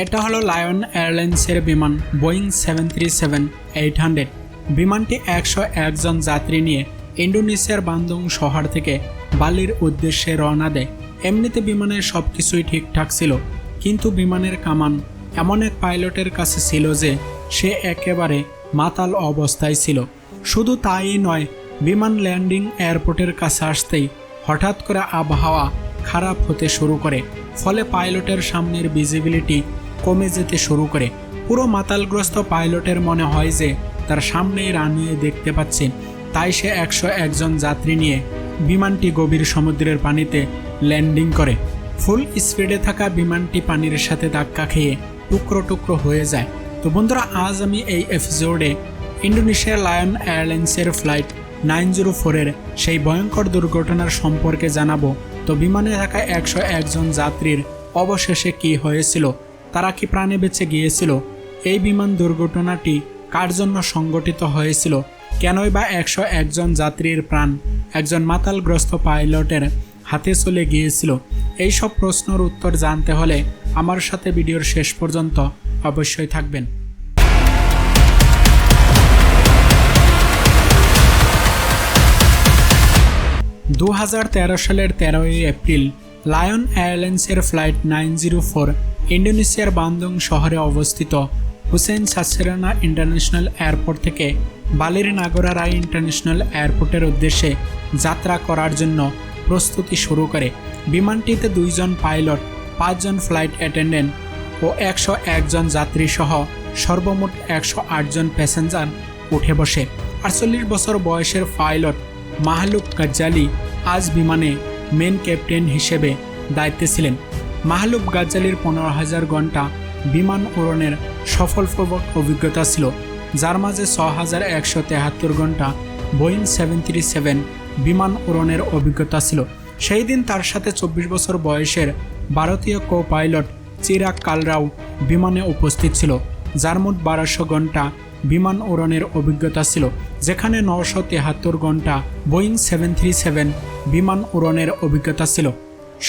এটা হলো লায়ন এয়ারলাইন্সের বিমান, Boeing seven three seven eight hundred. বিমানটি একশো একজন যাত্রী নিয়ে ইন্ডোনেশিয়ার বান্দং শহর থেকে বালির উদ্দেশ্যে রওনা দেয়। এমনিতে বিমানের সব কিছুই ঠিকঠাক ছিল, কিন্তু বিমানের কামান এমন এক পাইলটের কাছে ছিল যে সে একেবারে মাতাল অবস্থায় ছিল। শুধু তাই নয়, বিমান ল্যান্ডিং এয়ারপোর্টের কাছে আসতেই হঠাৎ করে আবহাওয়া খারাপ হতে শুরু করে, ফলে পাইলটের সামনের ভিজিবিলিটি কমে যেতে শুরু করে। পুরো মাতালগ্রস্ত পাইলটের মনে হয় যে তার সামনেই রানওয়ে দেখতে পাচ্ছে তাই সে একশো একজন যাত্রী নিয়ে বিমানটি গভীর সমুদ্রের পানিতে ল্যান্ডিং করে। ফুল স্পিডে থাকা বিমানটি পানির সাথে ধাক্কা খেয়ে টুকরো টুকরো হয়ে যায়। তো বন্ধুরা, আজ আমি এই এপিসোডে ইন্ডোনেশিয়ার লায়ন এয়ারলাইন্সের ফ্লাইট নাইন জিরো ফোরের সেই ভয়ঙ্কর দুর্ঘটনার সম্পর্কে জানাব। তো বিমানে থাকা একশো একজন যাত্রীর অবশেষে কি হয়েছিল? তারা কি প্রাণে বেঁচে গিয়েছিল? এই বিমান দুর্ঘটনাটি কার জন্য সংগঠিত হয়েছিল? কেনই বা একশো একজন যাত্রীর প্রাণ একজন মাতালগ্রস্ত পাইলটের হাতে চলে গিয়েছিল? এই সব প্রশ্নের উত্তর জানতে হলে আমার সাথে ভিডিওর শেষ পর্যন্ত অবশ্যই থাকবেন। দু হাজার তেরো সালের তেরোই এপ্রিল, লায়ন এয়ারলাইন্সের ফ্লাইট নাইন জিরো ফোর ইন্ডোনেশিয়ার বান্দং শহরে অবস্থিত হুসেন সাসেরানা ইন্টারন্যাশনাল এয়ারপোর্ট থেকে বালির নাগরারাই ইন্টারন্যাশনাল এয়ারপোর্টের উদ্দেশ্যে যাত্রা করার জন্য প্রস্তুতি শুরু করে। বিমানটিতে দুইজন পাইলট, পাঁচজন ফ্লাইট অ্যাটেন্ডেন্ট ও একশো একজন যাত্রী সহ সর্বমোট একশো আটজন প্যাসেঞ্জার উঠে বসে। আটচল্লিশ বছর বয়সের পাইলট মাহলুক গাজ্জালি আজ বিমানে মেন ক্যাপ্টেন হিসেবে দায়িত্বে ছিলেন। মাহলুক গাজ্জালির পনেরো হাজার ঘণ্টা বিমান উড়নের সফলপূর্বক অভিজ্ঞতা ছিল, যার মাঝে ছ হাজার একশো তেহাত্তর ঘণ্টা বোয়িং সেভেন থ্রি সেভেন বিমান উড়নের অভিজ্ঞতা ছিল। সেই দিন তার সাথে চব্বিশ বছর বয়সের ভারতীয় কো পাইলট চিরাগ কালরাও বিমানে উপস্থিত ছিল, যার মোট বারোশো ঘণ্টা বিমান উড়নের অভিজ্ঞতা ছিল, যেখানে নশো তেহাত্তর ঘণ্টা বোয়িং সেভেন থ্রি সেভেন বিমান উড়নের অভিজ্ঞতা ছিল।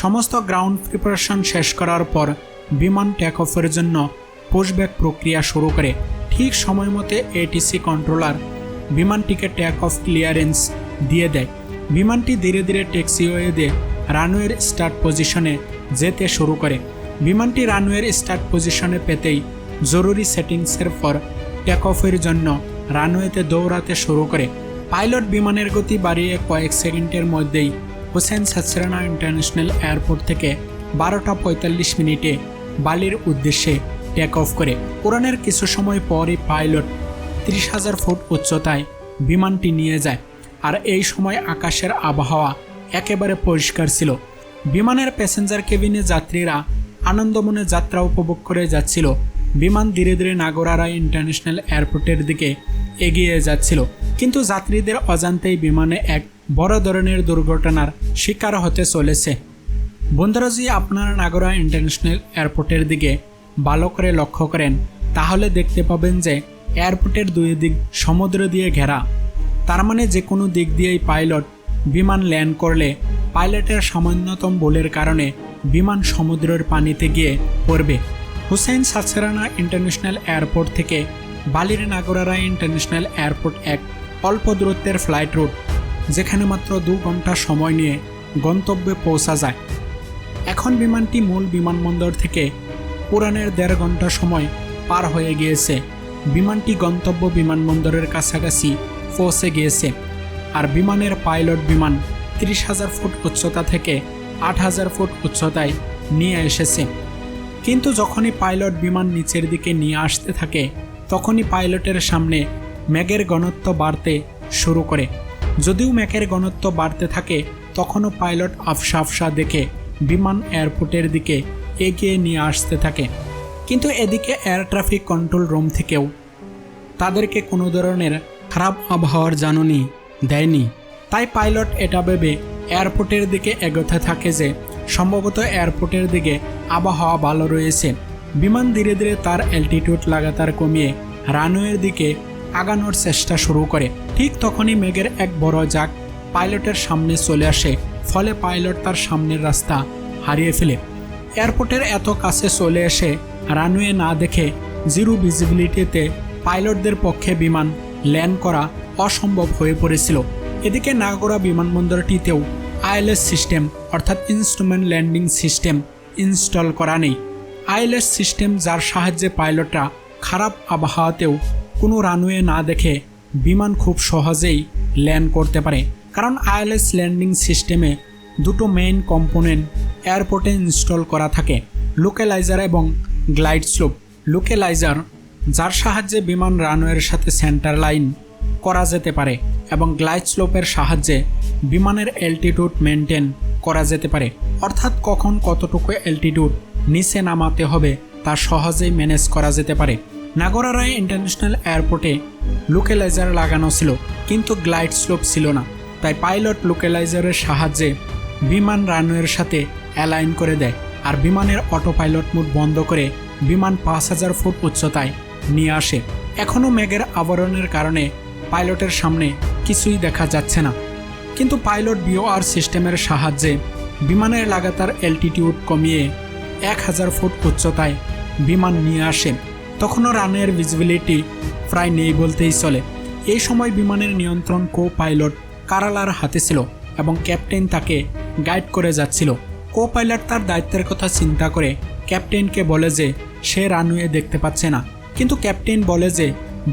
সমস্ত গ্রাউন্ড প্রিপারেশন শেষ করার পর বিমান টেক অফের জন্য পুশব্যাক প্রক্রিয়া শুরু করে ঠিক সময় মতে এটিসি কন্ট্রোলার বিমানটিকে টেক অফ ক্লিয়ারেন্স দিয়ে দেয়। বিমানটি ধীরে ধীরে ট্যাক্সিওয়েতে রানওয়ের স্টার্ট পজিশনে যেতে শুরু করে। বিমানটি রানওয়ের স্টার্ট পজিশনে পেতেই জরুরি সেটিংসের পর টেক অফের জন্য রানওয়েতে দৌড়াতে শুরু করে। পাইলট বিমানের গতি বাড়িয়ে কয়েক সেকেন্ডের মধ্যেই হোসেন সাসরানা ইন্টারন্যাশনাল এয়ারপোর্ট থেকে বারোটা পঁয়তাল্লিশ মিনিটে বালির উদ্দেশ্যে টেক অফ করে। উড়ানের কিছু সময় পরই পাইলট তিরিশ হাজার ফুট উচ্চতায় বিমানটি নিয়ে যায়। আর এই সময় আকাশের আবহাওয়া একেবারে পরিষ্কার ছিল। বিমানের প্যাসেঞ্জার কেবিনে যাত্রীরা আনন্দমনে যাত্রা উপভোগ করে যাচ্ছিল। বিমান ধীরে ধীরে নাগরারা ইন্টারন্যাশনাল এয়ারপোর্টের দিকে এগিয়ে যাচ্ছিল। কিন্তু যাত্রীদের অজান্তেই বিমানে এক বড় ধরনের দুর্ঘটনার শিকার হতে চলেছে। বন্ধুরা যদি আপনারা নাগরা ইন্টারন্যাশনাল এয়ারপোর্টের দিকে ভালো করে লক্ষ্য করেন, তাহলে দেখতে পাবেন যে এয়ারপোর্টের দুই দিক সমুদ্র দিয়ে ঘেরা। তার মানে যে কোনো দিক দিয়েই পাইলট বিমান ল্যান্ড করলে পাইলটের সামান্যতম ভুলের কারণে বিমান সমুদ্রের পানিতে গিয়ে পড়বে। হুসেন সাসেরানা ইন্টারন্যাশনাল এয়ারপোর্ট থেকে বালির নাগরারা ইন্টারন্যাশনাল এয়ারপোর্ট এক অল্প দূরত্বের ফ্লাইট রুট যেখানে মাত্র দু ঘণ্টা সময় নিয়ে গন্তব্যে পৌঁছা যায়। এখন বিমানটি মূল বিমানবন্দর থেকে পুরানের দেড় ঘণ্টা সময় পার হয়ে গিয়েছে। বিমানটি গন্তব্য বিমানবন্দরের কাছাকাছি পৌঁছে গিয়েছে আর বিমানের পাইলট বিমান তিরিশ হাজার ফুট উচ্চতা থেকে আট হাজার ফুট উচ্চতায় নিয়ে এসেছে। কিন্তু যখনই পাইলট বিমান নিচের দিকে নিয়ে আসতে থাকে, তখনই পাইলটের সামনে ম্যাগের ঘনত্ব বাড়তে শুরু করে। যদিও ম্যাকের ঘনত্ব বাড়তে থাকে, তখনও পাইলট আফসা আফসা দেখে বিমান এয়ারপোর্টের দিকে এগিয়ে নিয়ে আসতে থাকে। কিন্তু এদিকে এয়ার ট্রাফিক কন্ট্রোল রুম থেকেও তাদেরকে কোনো ধরনের খারাপ আবহাওয়ার জাননি দেয়নি। তাই পাইলট এটা ভেবে এয়ারপোর্টের দিকে এগোতে থাকে যে, সম্ভবত এয়ারপোর্টের দিকে আবহাওয়া ভালো রয়েছে। বিমান ধীরে ধীরে তার অ্যালটিটিউড লাগাতার কমিয়ে রানওয়ের দিকে আগানোর চেষ্টা শুরু করে। ঠিক তখনই মেঘের এক বড় জাক পাইলটের সামনে চলে আসে, ফলে পাইলট তার সামনের রাস্তা হারিয়ে ফেলে। এয়ারপোর্টের এত কাছে চলে এসে রানওয়ে না দেখে জিরো ভিজিবিলিটিতে পাইলটদের পক্ষে বিমান ল্যান্ড করা অসম্ভব হয়ে পড়েছিল। এদিকে নাগরা বিমানবন্দরটিতেও আইএলএস সিস্টেম, অর্থাৎ ইনস্ট্রুমেন্ট ল্যান্ডিং সিস্টেম, ইনস্টল করা নেই। আইএলএস সিস্টেম যার সাহায্যে পাইলটরা খারাপ আবহাওয়াতেও রানওয়ে না দেখে বিমান খুব সহজেই ল্যান্ড করতে পারে। কারণ আইএলএস ল্যান্ডিং সিস্টেমে দুটো মেইন কম্পোনেন্ট এয়ারপোর্টে ইনস্টল করা থাকে, লোকেলাইজার এবং গ্লাইড স্লোপ। লোকেলাইজার, যার সাহায্যে বিমান রানওয়ের সাথে সেন্টার লাইন করা যেতে পারে এবং গ্লাইড স্লোপের সাহায্যে বিমানের অ্যালটিটিউড মেনটেন করা যেতে পারে। অর্থাৎ কখন কতটুকু অ্যালটিটিউড নিচে নামাতে হবে তা সহজেই ম্যানেজ করা যেতে পারে। নাগরারায় ইন্টারন্যাশনাল এয়ারপোর্টে লোকেলাইজার লাগানো ছিল, কিন্তু গ্লাইড স্লোপ ছিল না। তাই পাইলট লোকেলাইজারের সাহায্যে বিমান রানওয়ের সাথে অ্যালাইন করে দেয় আর বিমানের অটো পাইলট মোড বন্ধ করে বিমান পাঁচ হাজার ফুট উচ্চতায় নিয়ে আসে। এখনও মেঘের আবরণের কারণে পাইলটের সামনে কিছুই দেখা যাচ্ছে না। কিন্তু পাইলট বিওআর সিস্টেমের সাহায্যে বিমানের লাগাতার অ্যালটিটিউড কমিয়ে এক হাজার ফুট উচ্চতায় বিমান নিয়ে আসে। তখনও রানের ভিজিবিলিটি প্রায় নেই বলতেই চলে। এই সময় বিমানের নিয়ন্ত্রণ কো পাইলট কারালার হাতে ছিল এবং ক্যাপ্টেন তাকে গাইড করে যাচ্ছিল। কো পাইলট তার দায়িত্বের কথা চিন্তা করে ক্যাপ্টেনকে বলে যে, সে রানওয়ে দেখতে পাচ্ছে না। কিন্তু ক্যাপ্টেন বলে যে,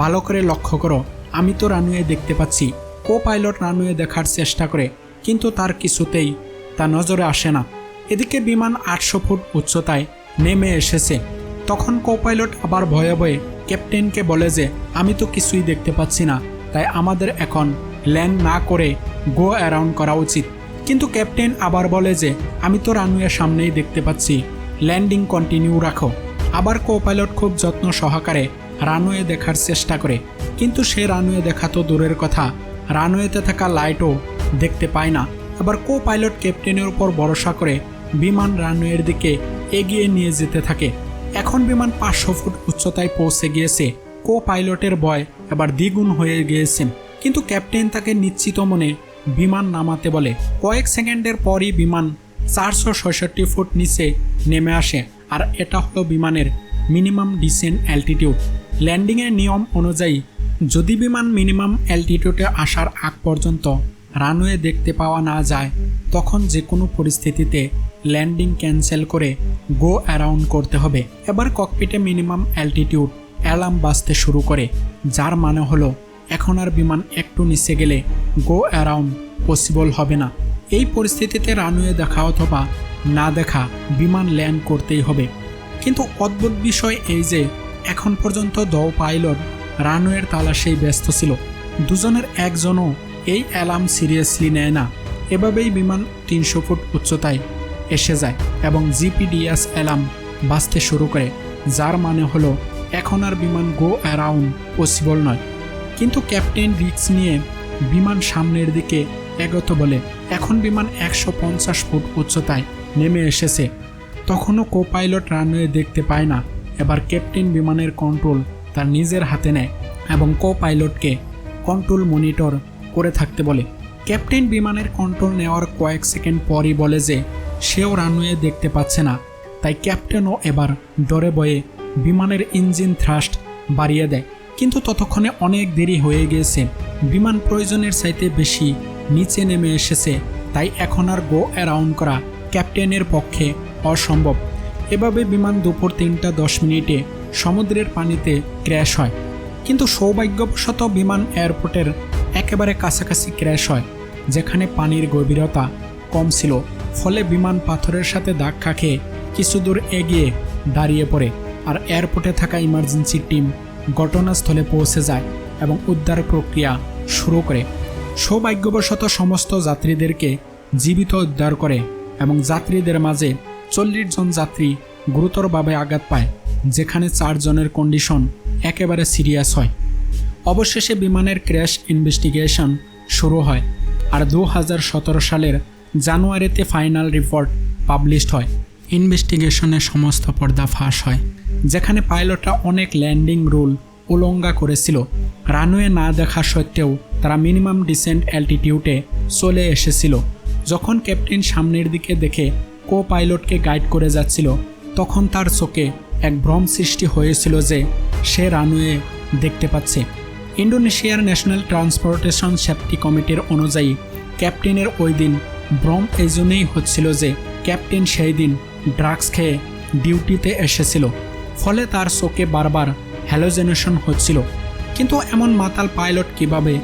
ভালো করে লক্ষ্য করো, আমি তো রানওয়ে দেখতে পাচ্ছি। কো পাইলট রানওয়ে দেখার চেষ্টা করে, কিন্তু তার কিছুতেই তা নজরে আসে না। এদিকে বিমান আটশো ফুট উচ্চতায় নেমে এসেছে। তখন কো পাইলট আবার ভয়ে ভয়ে ক্যাপ্টেনকে বলে যে, আমি তো কিছুই দেখতে পাচ্ছি না, তাই আমাদের এখন ল্যান্ড না করে গো অ্যারাউন্ড করা উচিত। কিন্তু ক্যাপ্টেন আবার বলে যে, আমি তো রানওয়ের সামনেই দেখতে পাচ্ছি ল্যান্ডিং কন্টিনিউ রাখো। আবার কো পাইলট খুব যত্ন সহকারে রানওয়ে দেখার চেষ্টা করে, কিন্তু সে রানওয়ে দেখা তো দূরের কথা রানওয়েতে থাকা লাইটও দেখতে পায় না। আবার কো পাইলট ক্যাপ্টেনের উপর ভরসা করে বিমান রানওয়ের দিকে এগিয়ে নিয়ে যেতে থাকে। এখন বিমান পাঁচশো ফুট উচ্চতায় পৌঁছে গিয়েছে। কো পাইলটের ভয় এবার দ্বিগুণ হয়ে গিয়েছে। কিন্তু ক্যাপ্টেন তাকে নিশ্চিত মনে বিমান নামাতে বলে। কয়েক সেকেন্ডের পরই বিমান চারশো ছয়ষট্টি ফুট নিচে নেমে আসে। আর এটা হলো বিমানের মিনিমাম ডিসেন্ট অ্যালটিটিউড। ল্যান্ডিংয়ের নিয়ম অনুযায়ী, যদি বিমান মিনিমাম অ্যালটিটিউডে আসার আগ পর্যন্ত রানওয়ে দেখতে পাওয়া না যায়, তখন যে কোনো পরিস্থিতিতে ল্যান্ডিং ক্যান্সেল করে গো অ্যারাউন্ড করতে হবে। এবার ককপিটে মিনিমাম অ্যালটিটিউড অ্যালার্ম বাজতে শুরু করে, যার মানে হলো, এখন আর বিমান একটু নিচে গেলে গো অ্যারাউন্ড পসিবল হবে না। এই পরিস্থিতিতে রানওয়ে দেখা অথবা না দেখা বিমান ল্যান্ড করতেই হবে। কিন্তু অদ্ভুত বিষয় এই যে, এখন পর্যন্ত দ পাইলট রানওয়ের তালাশেই ব্যস্ত ছিল। দুজনের একজনও এই অ্যালার্ম সিরিয়াসলি নেয় না। এভাবেই বিমান তিনশো ফুট উচ্চতায় এসে যায় এবং জিপিডিএস অ্যালার্ম বাঁচতে শুরু করে, যার মানে হলো এখন আর বিমান গো অ্যারাউন্ড পসিবল নয়। কিন্তু ক্যাপ্টেন রিক্স নিয়ে বিমান সামনের দিকে এগোতে বলে, এখন বিমান একশো পঞ্চাশ ফুট উচ্চতায় নেমে এসেছে। তখনও কো পাইলট রানওয়ে দেখতে পায় না। এবার ক্যাপ্টেন বিমানের কন্ট্রোল তার নিজের হাতে নেয় এবং কো পাইলটকে কন্ট্রোল মনিটর করে থাকতে বলে। ক্যাপ্টেন বিমানের কন্ট্রোল নেওয়ার কয়েক সেকেন্ড পরই বলে যে, সেও রানওয়ে দেখতে পাচ্ছে না। তাই ক্যাপ্টেনও এবার ডরে বয়ে বিমানের ইঞ্জিন থ্রাস্ট বাড়িয়ে দেয়। কিন্তু ততক্ষণে অনেক দেরি হয়ে গিয়েছে। বিমান প্রয়োজনের চাইতে বেশি নিচে নেমে এসেছে। তাই এখন আর গো অ্যারাউন্ড করা ক্যাপ্টেনের পক্ষে অসম্ভব। এভাবে বিমান দুপুর তিনটা দশ মিনিটে সমুদ্রের পানিতে ক্র্যাশ হয়। কিন্তু সৌভাগ্যবশত বিমান এয়ারপোর্টের একেবারে কাছাকাছি ক্র্যাশ হয়, যেখানে পানির গভীরতা কম ছিল, ফলে বিমান পাথরের সাথে ধাক্কা খেয়ে কিছু দূর এগিয়ে দাঁড়িয়ে পড়ে আর এয়ারপোর্টে থাকা ইমার্জেন্সি টিম ঘটনাস্থলে পৌঁছে যায় এবং উদ্ধার প্রক্রিয়া শুরু করে। সৌভাগ্যবশত সমস্ত যাত্রীদেরকে জীবিত উদ্ধার করে এবং যাত্রীদের মাঝে চল্লিশ জন যাত্রী গুরুতরভাবে আঘাত পায়, যেখানে চারজনের কন্ডিশন একেবারে সিরিয়াস হয়। অবশেষে বিমানের ক্র্যাশ ইনভেস্টিগেশন শুরু হয় আর দু হাজার সতেরো সালের জানুয়ারিতে ফাইনাল রিপোর্ট পাবলিশড হয়। ইনভেস্টিগেশনের সমস্ত পর্দা ফাঁস হয়, যেখানে পাইলটরা অনেক ল্যান্ডিং রুল উলঙ্ঘা করেছিল। রানওয়ে না দেখা সত্ত্বেও তারা মিনিমাম ডিসেন্ট অ্যালটিটিউডে চলে এসেছিল। যখন ক্যাপ্টেন সামনের দিকে দেখে কো পাইলটকে গাইড করে যাচ্ছিল, তখন তার চোখে এক ভ্রম সৃষ্টি হয়েছিল যে সে রানওয়ে দেখতে পাচ্ছে। ইন্ডোনেশিয়ার ন্যাশনাল ট্রান্সপোর্টেশন সেফটি কমিটির অনুযায়ী ক্যাপ্টেনের ওই দিন ভ্রম এই জন্যই হচ্ছিল যে ক্যাপ্টেন সেই দিন ড্রাগস খেয়ে ডিউটিতে এসেছিল, ফলে তার চোখে বারবার হ্যালোজেনেশন হচ্ছিল। কিন্তু এমন মাতাল পাইলট কীভাবে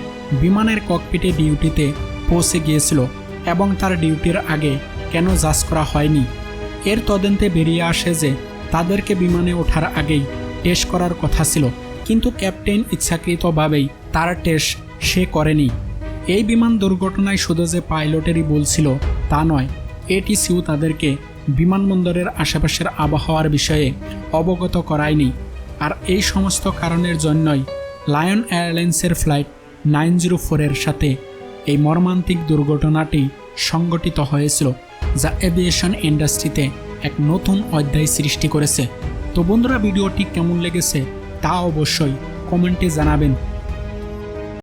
বিমানের ককপিটে ডিউটিতে পৌঁছে গিয়েছিল এবং তার ডিউটির আগে কেন যাচ করা হয়নি? এর তদন্তে বেরিয়ে আসে যে তাদেরকে বিমানে ওঠার আগেই টেস্ট করার কথা ছিল। কিন্তু ক্যাপ্টেন ইচ্ছাকৃতভাবেই তার টেস্ট সে করেনি। এই বিমান দুর্ঘটনায় শুধু যে পাইলটেরই বলছিল তা নয়, এটিসিও তাদেরকে বিমানবন্দরের আশেপাশের আবহাওয়ার বিষয়ে অবগত করায়নি। আর এই সমস্ত কারণের জন্যই লায়ন এয়ারলাইন্সের ফ্লাইট নাইন জিরো ফোরের সাথে এই মর্মান্তিক দুর্ঘটনাটি সংঘটিত হয়েছিল, যা এভিয়েশন ইন্ডাস্ট্রিতে এক নতুন অধ্যায় সৃষ্টি করেছে। তো বন্ধুরা, ভিডিওটি কেমন লেগেছে তা অবশ্যই কমেন্টে জানাবেন।